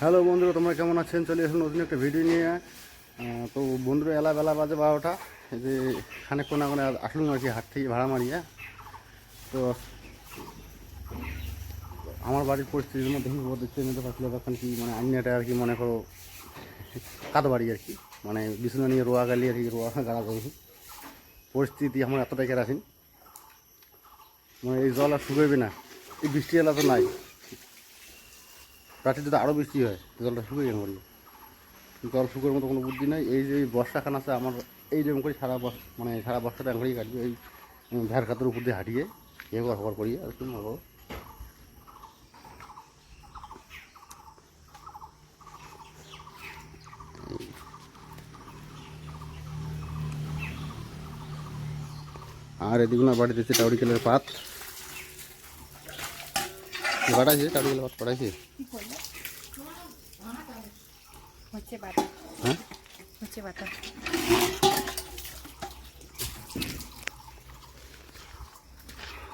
Hello বন্ধুরা, তোমরা কেমন আছেন? চলে এসে নতুন একটা ভিডিও নিয়ে। তো বন্ধুরা, এলা বেলা বাজে বারোটা। এই যে খানিকক্ষণ এখন আসলুম আর কি হাট থেকে ভাড়া মারিয়া। তো আমার বাড়ির পরিস্থিতির মধ্যে দেখতে নিতে পারছিল তখন কি মানে আইনাটা আর কি মনে করো কাদো বাড়ি আর কি। মানে বিছানা নিয়ে রোয়া গালি আর কি, রোয়া গাড়া করি পরিস্থিতি আমার এতটাই কেরাসিন মানে এই জল আর শুকাইবে না। এই বৃষ্টি এলা তো নাই। রাতে যদি আরও বৃষ্টি হয়। জলটা শুকিয়ে বলল জল শুকোর মতো কোনো বুদ্ধি নাই। এই যে বর্ষাখান আছে, আমার এই যেমন করে সারা বর্ষ মানে সারা বর্ষাটা এমন করেই কাটবে। এই ভ্যার খাতের উপর দিয়ে হাঁটিয়ে এবার হবার করিয়ে আর কি মতো আর এদিকে বাড়িতে টাউরিকেলের পাত। বাড়াইছে টাউরিকেলের পাত বাড়াইছে হচ্ছে বাটা হ্যাঁ হচ্ছে বাটা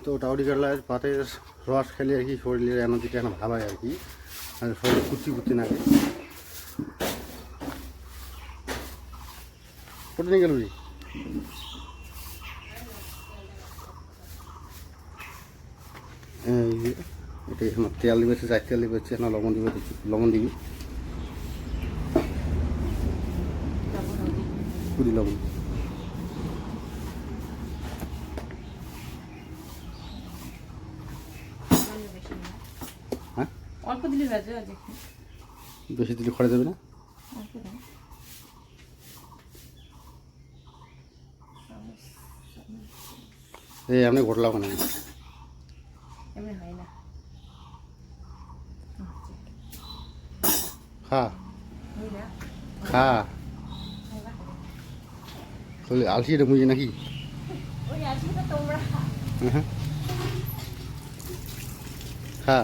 তো টাউরি কাটলার পাতের রস খেলে আর কি শরীরের এনার্জিটা এখন ভালো হয় আর কি? আর শরীর কুচি কুচি লাগে। কোথায় নিয়ে গেল এই যে। এটা এখন তেল দিবে চার তেল দিবে হচ্ছে না লবণ দিবে লবণ দিবি? কুড়ি লবণ। হ্যাঁ? অল্প দিলে বেশি দিলে খড়ে দেবে না? এই আপনি ঘটলাম কেন এমনি হয় না। খা। হয় খা। তাহলে আলসিটা মুজে নাকি? তোমরা হ্যাঁ। খা।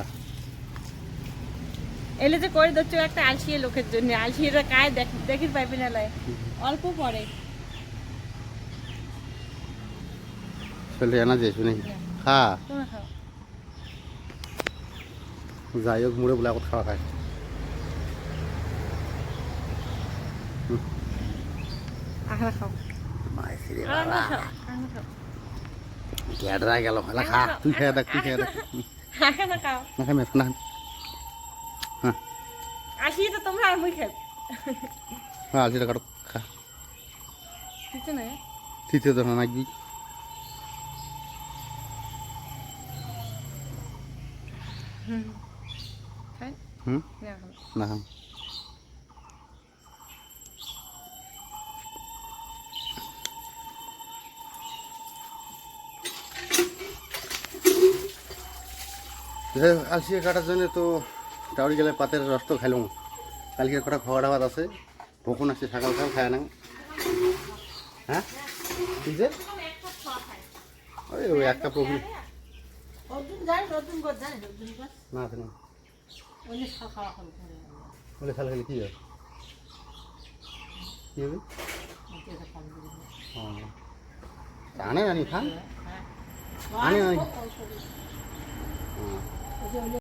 এলে যে করে দিচ্ছ একটা আলসিয়ে লোকের জন্য। আলসিয়েরা কায় দেখ দেখির পাইবে না লাই অল্প পরে। তাহলে এনা যাইছো নাকি? খা। যাই হোক মুড়ে বলে আগত খাওয়া খায়। আখড়া খাও। গেল হেলা খা তুই খেয়ে দেখ তুই খেয়ে দেখ আখড়া খাও না খাই মেট না হ্যাঁ আসিয়ে তো তোমরা আর মুই খাও হ্যাঁ কাটো খা। না তো হুম। না আলসিয়া কাটার জন্য তো টাউরি গেলে পাতের রস তো খাইলাম। কালকে কটা খাওয়া ভাত আছে ভোকন আছে সকাল সকাল খায় না হ্যাঁ কি যে? ওই ওই জানি কর জানি অর্জুন না, আছে না। বলে খালে খেলে কী হবে কী হবে? আনে আনি খান আনে। আনি ও